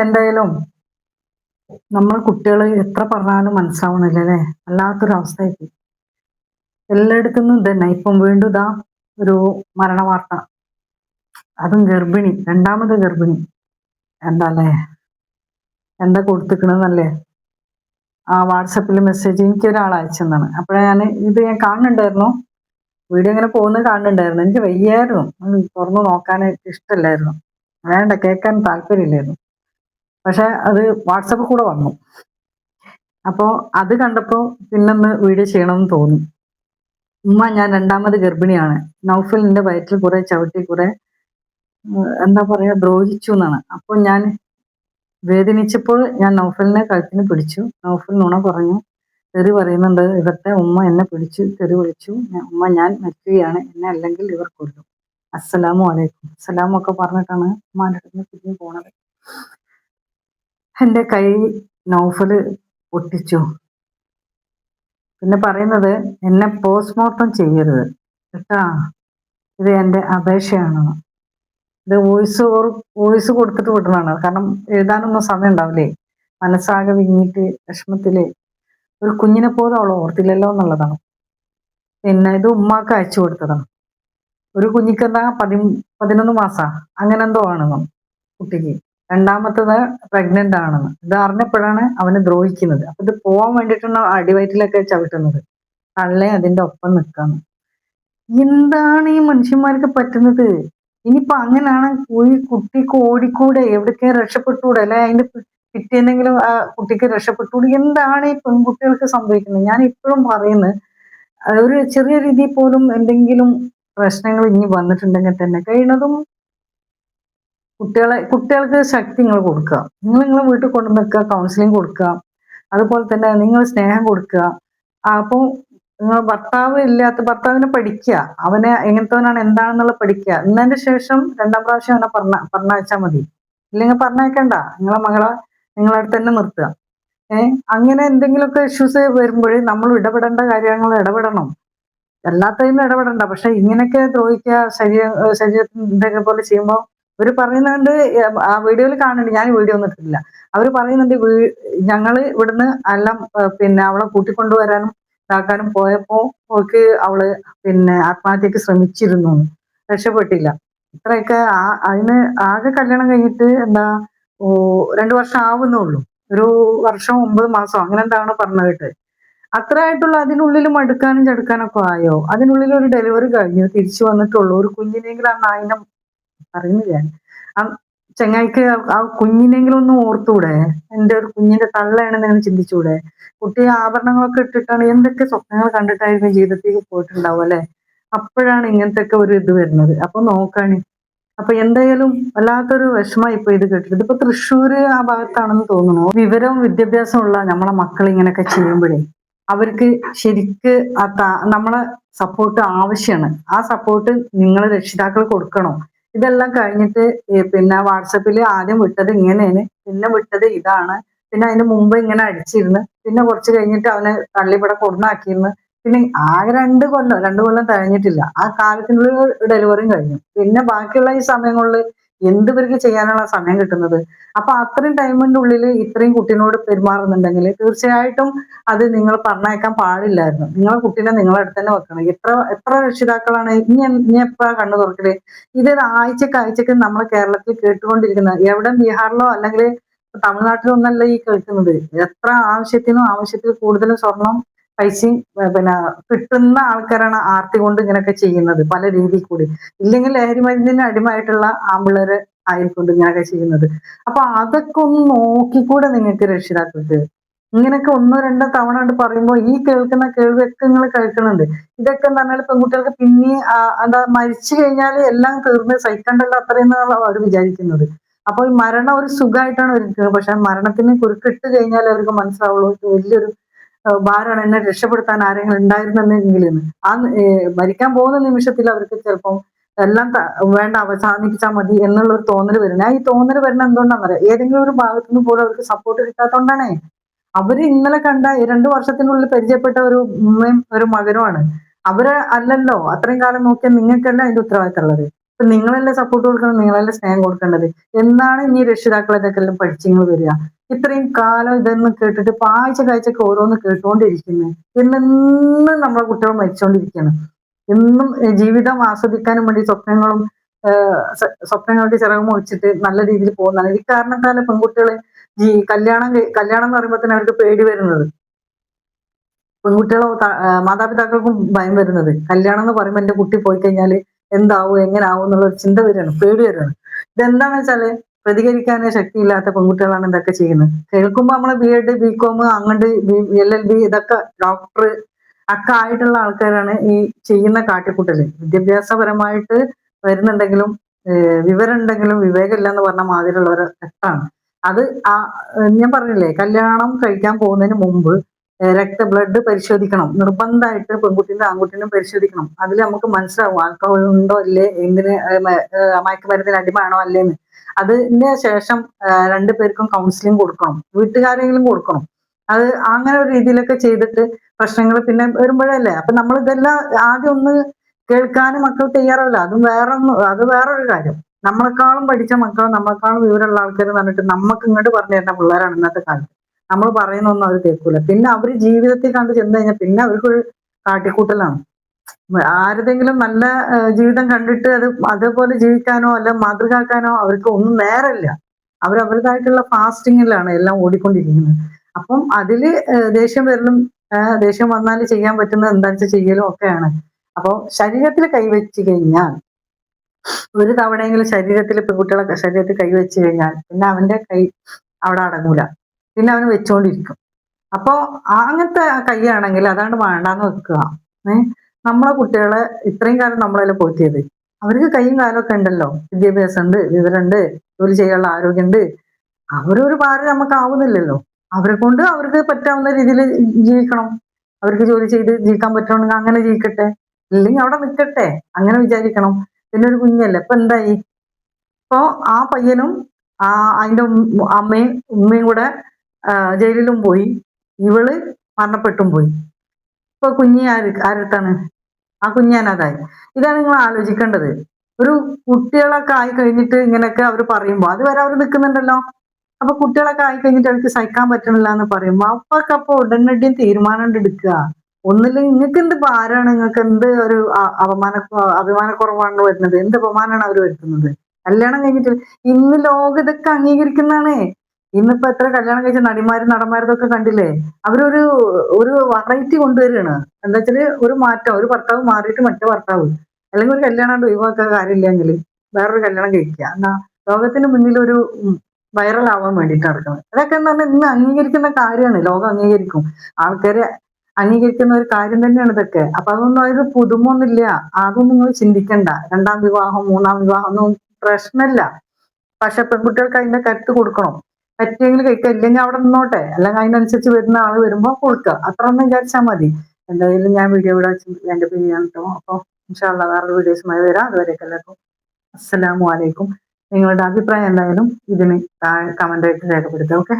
എന്തായാലും നമ്മൾ കുട്ടികൾ എത്ര പറഞ്ഞാലും മനസ്സാവണില്ല അല്ലേ വല്ലാത്തൊരു അവസ്ഥയായി എല്ലായിടത്തും ഇത് തന്നെ ഇപ്പം വീണ്ടും ഇതാ ഒരു മരണ വാർത്ത അതും ഗർഭിണി. രണ്ടാമത് ഗർഭിണി. എന്താ അല്ലേ എന്താ കൊടുത്തിക്കണെന്നല്ലേ ആ വാട്സപ്പിൽ മെസ്സേജ് എനിക്ക് ഒരാൾ അയച്ചെന്നാണ്. അപ്പോഴേ ഞാൻ ഇത് ഞാൻ കാണുന്നുണ്ടായിരുന്നു. വീഡിയോ ഇങ്ങനെ പോകുന്നത് കാണുന്നുണ്ടായിരുന്നു. എനിക്ക് വയ്യായിരുന്നു. തുറന്നു നോക്കാൻ ഇഷ്ടമല്ലായിരുന്നു വേണ്ട കേൾക്കാൻ താല്പര്യമില്ലായിരുന്നു. പക്ഷെ അത് വാട്സപ്പ് കൂടെ വന്നു. അപ്പോൾ അത് കണ്ടപ്പോൾ പിന്നൊന്ന് വീഡിയോ ചെയ്യണമെന്ന് തോന്നി. ഉമ്മ ഞാൻ രണ്ടാമത് ഗർഭിണിയാണ്. നൗഫലിന്റെ വയറ്റിൽ കുറെ ചവിട്ടി കുറെ എന്താ പറയാ ദ്രോഹിച്ചു എന്നാണ്. അപ്പോൾ ഞാൻ വേദനിച്ചപ്പോൾ ഞാൻ നൗഫലിനെ കഴുത്തിന് പിടിച്ചു. നൗഫൽ നുണ പറഞ്ഞു. തെറി പറയുന്നുണ്ട് ഇവരുടെ ഉമ്മ എന്നെ പിടിച്ചു തെറി വിളിച്ചു. ഉമ്മ ഞാൻ മരിക്കുകയാണ്. എന്നെ അല്ലെങ്കിൽ ഇവർ കൊല്ലും. അസ്സലാമു അലൈക്കും. അസ്സലാമൊക്കെ പറഞ്ഞിട്ടാണ് ഉമ്മാന്റെ അടുത്ത് പിരിഞ്ഞു പോണത്. എന്റെ കൈ നൗഫൽ ഒട്ടിച്ചു പിന്നെ പറയുന്നത് എന്നെ പോസ്റ്റ്മോർട്ടം ചെയ്യരുത്. കേട്ടാ? ഇത് എന്റെ അപേക്ഷയാണ്. ഇത് വോയിസ് വോയിസ് കൊടുത്തിട്ട് വിടുന്നതാണ്. കാരണം എഴുതാനൊന്നും സമയം ഉണ്ടാവില്ലേ? മനസ്സാകെ വിങ്ങിട്ട് വിഷമത്തിൽ. ഒരു കുഞ്ഞിനെ പോലും അവൾ ഓർത്തില്ലല്ലോ എന്നുള്ളതാണ്. പിന്നെ ഇത് ഉമ്മാക്ക് അയച്ചു കൊടുത്തതാണ്. ഒരു കുഞ്ഞിക്ക് എന്താ പതി പതിനൊന്ന് മാസാ. അങ്ങനെ എന്തോ ആണെന്ന് കുട്ടിക്ക്. രണ്ടാമത്തത് പ്രഗ്നന്റ് ആണെന്ന്. ഇത് അറിഞ്ഞപ്പോഴാണ് അവന് ദ്രോഹിക്കുന്നത്. അപ്പൊ ഇത് പോവാൻ വേണ്ടിയിട്ടാണ് അടിവയറ്റിലൊക്കെ ചവിട്ടുന്നത്. കള്ളെ അതിന്റെ ഒപ്പം നിൽക്കാന്ന് എന്താണ് ഈ മനുഷ്യന്മാർക്ക് പറ്റുന്നത്? ഇനിയിപ്പോ അങ്ങനെയാണ് ഈ കുട്ടിക്ക് ഓടിക്കൂടെ എവിടേക്ക് രക്ഷപ്പെട്ടൂടെ അല്ലെ അതിന്റെ കിട്ടിയെന്തെങ്കിലും ആ കുട്ടിക്ക് രക്ഷപ്പെട്ടൂടെ എന്താണ് ഈ പെൺകുട്ടികൾക്ക് സംഭവിക്കുന്നത്? ഞാൻ ഇപ്പോഴും പറയുന്നത് ഒരു ചെറിയ രീതിയിൽ പോലും എന്തെങ്കിലും പ്രശ്നങ്ങൾ ഇനി വന്നിട്ടുണ്ടെങ്കിൽ തന്നെ കഴിയുന്നതും കുട്ടികളെ കുട്ടികൾക്ക് ശക്തി നിങ്ങൾ കൊടുക്കുക. നിങ്ങൾ നിങ്ങളെ വീട്ടിൽ കൊണ്ടു നിൽക്കുക കൗൺസിലിംഗ് കൊടുക്കുക. അതുപോലെ തന്നെ നിങ്ങൾ സ്നേഹം കൊടുക്കുക. അപ്പോൾ നിങ്ങൾ ഭർത്താവ് ഇല്ലാത്ത ഭർത്താവിനെ പഠിക്കുക. അവനെ എങ്ങനത്തവനാണ് എന്താണെന്നുള്ള പഠിക്കുക. എന്നതിന്റെ ശേഷം രണ്ടാം പ്രാവശ്യം അവനെ പറഞ്ഞ പറഞ്ഞയച്ചാൽ മതി. ഇല്ലെങ്കിൽ പറഞ്ഞയക്കണ്ട. നിങ്ങളെ മകളെ നിങ്ങളെ അടുത്ത് തന്നെ നിർത്തുക. ഏഹ് അങ്ങനെ എന്തെങ്കിലുമൊക്കെ ഇഷ്യൂസ് വരുമ്പോൾ നമ്മൾ ഇടപെടേണ്ട കാര്യങ്ങൾ ഇടപെടണം. എല്ലാത്തതിനും ഇടപെടണ്ട. പക്ഷെ ഇങ്ങനെയൊക്കെ ദ്രോഹിക്കുക ശരീര ശരീരത്തിന്റെ പോലെ ചെയ്യുമ്പോൾ ഇവർ പറയുന്നുണ്ട് ആ വീഡിയോയിൽ കാണുന്നുണ്ട് ഞാൻ വീഡിയോ ഒന്നും ഇട്ടില്ല അവർ പറയുന്നുണ്ട് ഞങ്ങൾ ഇവിടുന്ന് എല്ലാം പിന്നെ അവളെ കൂട്ടിക്കൊണ്ടുവരാനും ഇതാക്കാനും പോയപ്പോ ഓക്ക് അവൾ പിന്നെ ആത്മഹത്യക്ക് ശ്രമിച്ചിരുന്നു. രക്ഷപ്പെട്ടില്ല. ഇത്രയൊക്കെ ആ- അതിന് ആകെ കല്യാണം കഴിഞ്ഞിട്ട് എന്താ ഓ രണ്ടു വർഷം ആവുന്നുള്ളൂ. ഒരു വർഷം ഒമ്പത് മാസം അങ്ങനെ എന്താണ് പറഞ്ഞ കേട്ട്. അത്ര ആയിട്ടുള്ള അതിനുള്ളിൽ മടുക്കാനും ചടുക്കാനൊക്കെ ആയോ? അതിനുള്ളിൽ ഒരു ഡെലിവറി കഴിഞ്ഞു തിരിച്ചു വന്നിട്ടുള്ളൂ. ഒരു കുഞ്ഞിനെങ്കിലും ആ നായിനെ പറയുന്നില്ല. ആ ചങ്ങായിക്ക് ആ- കുഞ്ഞിനെങ്കിലും ഒന്ന് ഓർത്തൂടെ? എന്റെ ഒരു കുഞ്ഞിന്റെ തള്ളയാണെന്ന് നിങ്ങൾ ചിന്തിച്ചൂടെ? കുട്ടി ആഭരണങ്ങളൊക്കെ ഇട്ടിട്ടാണ് എന്തൊക്കെ സ്വപ്നങ്ങൾ കണ്ടിട്ടായിരിക്കും ജീവിതത്തിലേക്ക് പോയിട്ടുണ്ടാവും അല്ലെ? അപ്പോഴാണ് ഇങ്ങനത്തെ ഒക്കെ ഒരു ഇത് വരുന്നത്. അപ്പൊ നോക്കാണ്. അപ്പൊ എന്തായാലും വല്ലാത്തൊരു വിഷമായി ഇപ്പൊ ഇത് കേട്ടിട്ട്. ഇതിപ്പോ തൃശ്ശൂര് ആ ഭാഗത്താണെന്ന് തോന്നുന്നു. വിവരവും വിദ്യാഭ്യാസവും ഉള്ള നമ്മളെ മക്കൾ ഇങ്ങനെയൊക്കെ ചെയ്യുമ്പോഴേ അവർക്ക് ശരിക്ക് ആ നമ്മളെ സപ്പോർട്ട് ആവശ്യമാണ് ആ സപ്പോർട്ട് നിങ്ങൾ രക്ഷിതാക്കൾ കൊടുക്കണം? ഇതെല്ലാം കഴിഞ്ഞിട്ട് പിന്നെ വാട്സപ്പിൽ ആദ്യം വിട്ടത് ഇങ്ങനെയാണ് പിന്നെ വിട്ടത് ഇതാണ്. പിന്നെ അതിന് മുമ്പ് ഇങ്ങനെ അടിച്ചിരുന്നു. പിന്നെ കുറച്ച് കഴിഞ്ഞിട്ട് അവന് തള്ളിപ്പട കൊടുന്നാക്കിയിരുന്നു. പിന്നെ ആകെ രണ്ട് കൊല്ലം രണ്ട് കൊല്ലം കഴിഞ്ഞിട്ടില്ല ആ കാലത്തിനുള്ളിൽ ഡെലിവറിയും കഴിഞ്ഞു. പിന്നെ ബാക്കിയുള്ള ഈ സമയങ്ങളിൽ എന്ത് ഇവർക്ക് ചെയ്യാനുള്ള സമയം കിട്ടുന്നത്? അപ്പൊ അത്രയും ടൈമിന്റെ ഉള്ളിൽ ഇത്രയും കുട്ടീനോട് പെരുമാറുന്നുണ്ടെങ്കിൽ തീർച്ചയായിട്ടും അത് നിങ്ങൾ പറഞ്ഞയക്കാൻ പാടില്ലായിരുന്നു. നിങ്ങളെ കുട്ടീനെ നിങ്ങളെ അടുത്ത് തന്നെ വെക്കണം. എത്ര എത്ര രക്ഷിതാക്കളാണ് ഇനി ഇനി എപ്പോ കണ്ണു തുറക്കൽ? ഇത് ആഴ്ചക്ക് ആഴ്ചക്ക് നമ്മുടെ കേരളത്തിൽ കേട്ടുകൊണ്ടിരിക്കുന്നത് എവിടെ ബീഹാറിലോ അല്ലെങ്കിൽ തമിഴ്നാട്ടിലോ ഒന്നല്ല ഈ കേൾക്കുന്നത്. എത്ര ആവശ്യത്തിനും ആവശ്യത്തിൽ കൂടുതലും സ്വർണം പൈസയും പിന്നെ കിട്ടുന്ന ആൾക്കാരാണ് ആർത്തി കൊണ്ട് ഇങ്ങനെയൊക്കെ ചെയ്യുന്നത് പല രീതിയിൽ കൂടി. ഇല്ലെങ്കിൽ ലഹരി മരുന്നിന് അടിമയായിട്ടുള്ള ആമ്പിള്ളേര് ആയിക്കൊണ്ട് ഇങ്ങനെയൊക്കെ ചെയ്യുന്നത്. അപ്പൊ അതൊക്കെ ഒന്ന് നോക്കിക്കൂടെ നിങ്ങൾക്ക് രക്ഷിതാക്കൾക്ക്? ഇങ്ങനെയൊക്കെ ഒന്നോ രണ്ടോ തവണ കൊണ്ട് പറയുമ്പോൾ ഈ കേൾക്കുന്ന കേൾവിയൊക്കെ നിങ്ങൾ കേൾക്കുന്നുണ്ട്. ഇതൊക്കെ എന്ന് പറഞ്ഞാൽ പെൺകുട്ടികൾക്ക് പിന്നെ എന്താ മരിച്ചു കഴിഞ്ഞാൽ എല്ലാം തീർന്ന് സഹിക്കണ്ടല്ലോ അത്രയെന്നാണ് അവർ വിചാരിക്കുന്നത്. അപ്പൊ ഈ മരണം ഒരു സുഖമായിട്ടാണ് ഒരുക്കുന്നത്. പക്ഷെ മരണത്തിന് കുറുക്കിട്ട് കഴിഞ്ഞാൽ അവർക്ക് മനസ്സിലാവുള്ളൂ. വലിയൊരു ഭാരമാണ് എന്നെ രക്ഷപ്പെടുത്താൻ ആരെങ്കിലും ഉണ്ടായിരുന്നെങ്കിൽ ആ മരിക്കാൻ പോകുന്ന നിമിഷത്തിൽ അവർക്ക് ചിലപ്പം എല്ലാം വേണ്ട അവസാനിപ്പിച്ചാൽ മതി എന്നുള്ള ഒരു തോന്നൽ വരുന്നത് ഈ തോന്നൽ വരുന്ന എന്തുകൊണ്ടാണെന്നറിയാം ഏതെങ്കിലും ഒരു ഭാഗത്തു നിന്ന് പോലും അവർക്ക് സപ്പോർട്ട് കിട്ടാത്തതുകൊണ്ടാണേ അവർ ഇന്നലെ കണ്ട രണ്ടു വർഷത്തിനുള്ളിൽ പരിചയപ്പെട്ട ഒരു ഉമ്മയും ഒരു മകനുമാണ്. അവർ അല്ലല്ലോ അത്രയും കാലം നോക്കിയാൽ നിങ്ങൾക്കല്ല അതിന്റെ ഉത്തരവാദിത്തമുള്ളത്? ഇപ്പൊ നിങ്ങളല്ലേ സപ്പോർട്ട് കൊടുക്കണം നിങ്ങളല്ലേ സ്നേഹം കൊടുക്കേണ്ടത്? എന്നാണ് ഇനി രക്ഷിതാക്കളെ ഇതൊക്കെ പഠിച്ചിങ്ങൾ വരിക? ഇത്രയും കാലം ഇതെന്ന് കേട്ടിട്ട് ഇപ്പൊ ആഴ്ച കാഴ്ചക്ക് ഓരോന്ന് കേട്ടുകൊണ്ടിരിക്കുന്നത് എന്നെന്നും നമ്മളെ കുട്ടികൾ മരിച്ചുകൊണ്ടിരിക്കുകയാണ് എന്നും ജീവിതം ആസ്വദിക്കാനും വേണ്ടി സ്വപ്നങ്ങളും സ്വപ്നങ്ങളുടെ ചിറകും ഒഴിച്ചിട്ട് നല്ല രീതിയിൽ പോകുന്നതാണ്. ഈ കാരണത്താൽ പെൺകുട്ടികളെ ഈ കല്യാണം കല്യാണം എന്ന് പറയുമ്പോൾ തന്നെ അവർക്ക് പേടി വരുന്നത്. പെൺകുട്ടികളോ മാതാപിതാക്കൾക്കും ഭയം വരുന്നത്. കല്യാണം എന്ന് പറയുമ്പോൾ എന്റെ കുട്ടി പോയി കഴിഞ്ഞാൽ എന്താവും എങ്ങനെ ആവും എന്നുള്ള ചിന്ത വരികയാണ്. പേടി വരികയാണ്. ഇതെന്താണെന്ന് വെച്ചാൽ പ്രതികരിക്കാനേ ശക്തിയില്ലാത്ത പെൺകുട്ടികളാണ് ഇതൊക്കെ ചെയ്യുന്നത്. കേൾക്കുമ്പോൾ നമ്മൾ ബി എഡ് ബി കോം അങ്ങോട്ട് എൽ എൽ ബി ഇതൊക്കെ ഡോക്ടർ ഒക്കെ ആയിട്ടുള്ള ആൾക്കാരാണ് ഈ ചെയ്യുന്ന കാട്ടിക്കൂട്ടൽ. വിദ്യാഭ്യാസപരമായിട്ട് വരുന്നുണ്ടെങ്കിലും വിവരം ഉണ്ടെങ്കിലും വിവേകമില്ല എന്ന് പറഞ്ഞ മാതിരിയുള്ളവർ ഘട്ടമാണ് അത് ആ ഞാൻ പറഞ്ഞില്ലേ കല്യാണം കഴിക്കാൻ പോകുന്നതിന് മുമ്പ് രക്ത ബ്ലഡ് പരിശോധിക്കണം. നിർബന്ധമായിട്ട് പെൺകുട്ടിന്റെ ആൺകുട്ടിനും പരിശോധിക്കണം. അതിൽ നമുക്ക് മനസ്സിലാവും ആൽക്കഹോൾ ഉണ്ടോ അല്ലേ എന്തിന് മയക്കുമരുന്നിന് അടിമാണോ അല്ലേന്ന്. അതിന് ശേഷം രണ്ടു പേർക്കും കൗൺസിലിംഗ് കൊടുക്കണം. വീട്ടുകാരെങ്കിലും കൊടുക്കണം. അത് അങ്ങനെ ഒരു രീതിയിലൊക്കെ ചെയ്തിട്ട് പ്രശ്നങ്ങൾ പിന്നെ വരുമ്പോഴല്ലേ? അപ്പൊ നമ്മൾ ഇതെല്ലാം ആദ്യം ഒന്ന് കേൾക്കാനും മക്കൾ തയ്യാറല്ല അതും വേറെ അത് വേറൊരു കാര്യം. നമ്മളെക്കാളും പഠിച്ച മക്കൾ നമ്മളെക്കാളും വിവരമുള്ള ആൾക്കാർ പറഞ്ഞിട്ട് നമുക്ക് ഇങ്ങോട്ട് പറഞ്ഞു തരുന്ന പിള്ളേരാണ് ഇന്നത്തെ കാലത്ത്. നമ്മൾ പറയുന്നൊന്നും അവർ കേൾക്കൂല. പിന്നെ അവർ ജീവിതത്തിൽ കണ്ട് ചെന്ന് കഴിഞ്ഞാൽ പിന്നെ അവർക്കൊരു കാട്ടിക്കൂട്ടലാണ്. ആരുടെങ്കിലും നല്ല ജീവിതം കണ്ടിട്ട് അത് അതേപോലെ ജീവിക്കാനോ അല്ല മാതൃകാക്കാനോ അവർക്ക് ഒന്നും നേരല്ല. അവർ അവരുടേതായിട്ടുള്ള ഫാസ്റ്റിങ്ങിലാണ് എല്ലാം ഓടിക്കൊണ്ടിരിക്കുന്നത്. അപ്പം അതിൽ ദേഷ്യം വരലും ദേഷ്യം വന്നാൽ ചെയ്യാൻ പറ്റുന്നത് എന്താ വെച്ചാൽ ചെയ്യലും ഒക്കെയാണ്. അപ്പോൾ ശരീരത്തിൽ കൈവച്ച് കഴിഞ്ഞാൽ ഒരു തവണയെങ്കിലും ശരീരത്തിൽ പെൺകുട്ടികളെ ശരീരത്തിൽ കൈവച്ച് കഴിഞ്ഞാൽ പിന്നെ അവന്റെ കൈ അവിടെ അടങ്ങൂല. പിന്നെ അവന് വെച്ചോണ്ടിരിക്കും. അപ്പോ അങ്ങനത്തെ കൈയാണെങ്കിൽ അതാണ്ട് വേണ്ടാന്ന് വെക്കുക. ഏഹ് നമ്മളെ കുട്ടികളെ ഇത്രയും കാലം നമ്മളെല്ലാം പോറ്റിയത് അവർക്ക് കൈയും കാലമൊക്കെ ഉണ്ടല്ലോ. വിദ്യാഭ്യാസം ഉണ്ട് വിവരമുണ്ട് ജോലി ചെയ്യാനുള്ള ആരോഗ്യമുണ്ട് അവരൊരു ഭാരം നമുക്ക് ആവുന്നില്ലല്ലോ. അവരെ കൊണ്ട് അവർക്ക് പറ്റാവുന്ന രീതിയിൽ ജീവിക്കണം. അവർക്ക് ജോലി ചെയ്ത് ജീവിക്കാൻ പറ്റണമെങ്കിൽ അങ്ങനെ ജീവിക്കട്ടെ. ഇല്ലെങ്കിൽ അവിടെ നിൽക്കട്ടെ. അങ്ങനെ വിചാരിക്കണം. പിന്നെ ഒരു കുഞ്ഞല്ലേ ഇപ്പൊ എന്തായി? ഇപ്പോ ആ പയ്യനും ആ അതിന്റെ അമ്മയും ഉമ്മയും കൂടെ ജയിലിലും പോയി. ഇവൾ മരണപ്പെട്ടും പോയി. ഇപ്പൊ കുഞ്ഞി ആര് ആരടുത്താണ് ആ കുഞ്ഞാനതായി ഇതാണ് നിങ്ങൾ ആലോചിക്കേണ്ടത്. ഒരു കുട്ടികളൊക്കെ ആയി കഴിഞ്ഞിട്ട് ഇങ്ങനെയൊക്കെ അവർ പറയുമ്പോൾ അതുവരെ അവർ നിൽക്കുന്നുണ്ടല്ലോ അപ്പൊ കുട്ടികളൊക്കെ ആയി കഴിഞ്ഞിട്ട് അവർക്ക് സഹിക്കാൻ പറ്റണില്ല എന്ന് പറയുമ്പോൾ അപ്പൊക്കെ അപ്പൊ ഉടനടിയും തീരുമാനം എടുക്കുക. ഒന്നില്ലെങ്കിൽ നിങ്ങൾക്ക് എന്ത് ഭാരമാണ്? നിങ്ങൾക്ക് എന്ത് ഒരു അപമാന അഭിമാനക്കുറവാണ് വരുന്നത്? എന്ത് അപമാനമാണ് അവർ വരുത്തുന്നത്? കല്യാണം കഴിഞ്ഞിട്ട് ഇന്ന് ലോകം ഇതൊക്കെ അംഗീകരിക്കുന്നതാണ്. ഇന്നിപ്പോ എത്ര കല്യാണം കഴിച്ച നടിമാരും നടന്മാരതൊക്കെ കണ്ടില്ലേ? അവരൊരു ഒരു വെറൈറ്റി കൊണ്ടുവരികയാണ്. എന്താ വെച്ചാൽ ഒരു മാറ്റം ഒരു ഭർത്താവ് മാറിയിട്ട് മറ്റേ ഭർത്താവ്. അല്ലെങ്കിൽ ഒരു കല്യാണം ഒഴിവാക്കാൻ കാര്യമില്ലെങ്കിൽ വേറൊരു കല്യാണം കഴിക്കുക. എന്നാ ലോകത്തിന് മുന്നിൽ ഒരു വൈറൽ ആവാൻ വേണ്ടിയിട്ട് നടക്കുന്നത്. അതൊക്കെ എന്ന് പറഞ്ഞാൽ ഇന്ന് അംഗീകരിക്കുന്ന കാര്യമാണ്. ലോകം അംഗീകരിക്കും. ആൾക്കാരെ അംഗീകരിക്കുന്ന ഒരു കാര്യം തന്നെയാണ് ഇതൊക്കെ. അപ്പൊ അതൊന്നും അതായത് പുതുമൊന്നുമില്ല. അതൊന്നും നിങ്ങൾ ചിന്തിക്കണ്ട. രണ്ടാം വിവാഹം മൂന്നാം വിവാഹം ഒന്നും പ്രശ്നമില്ല. പക്ഷെ പെൺകുട്ടികൾക്ക് അതിന്റെ കരുത്ത് കൊടുക്കണം. പറ്റിയെങ്കിൽ കഴിക്കുക ഇല്ലെങ്കിൽ അവിടെ നിന്നോട്ടെ. അല്ലെങ്കിൽ അതിനനുസരിച്ച് വരുന്ന ആൾ വരുമ്പോൾ കൊടുക്കുക. അത്ര ഒന്ന് വിചാരിച്ചാൽ മതി. എന്തായാലും ഞാൻ വീഡിയോ ഇവിടെ വെച്ച് എന്റെ ഞാൻ കിട്ടും അപ്പോൾ ഇൻഷാല്ല വേറൊരു വീഡിയോസുമായി വരാം. അതുവരെയൊക്കെ എല്ലാവർക്കും അസ്സലാമു അലൈക്കും. നിങ്ങളുടെ അഭിപ്രായം എന്തായാലും ഇതിന് താഴെ കമന്റ് ആയിട്ട് രേഖപ്പെടുത്തുക. ഓക്കെ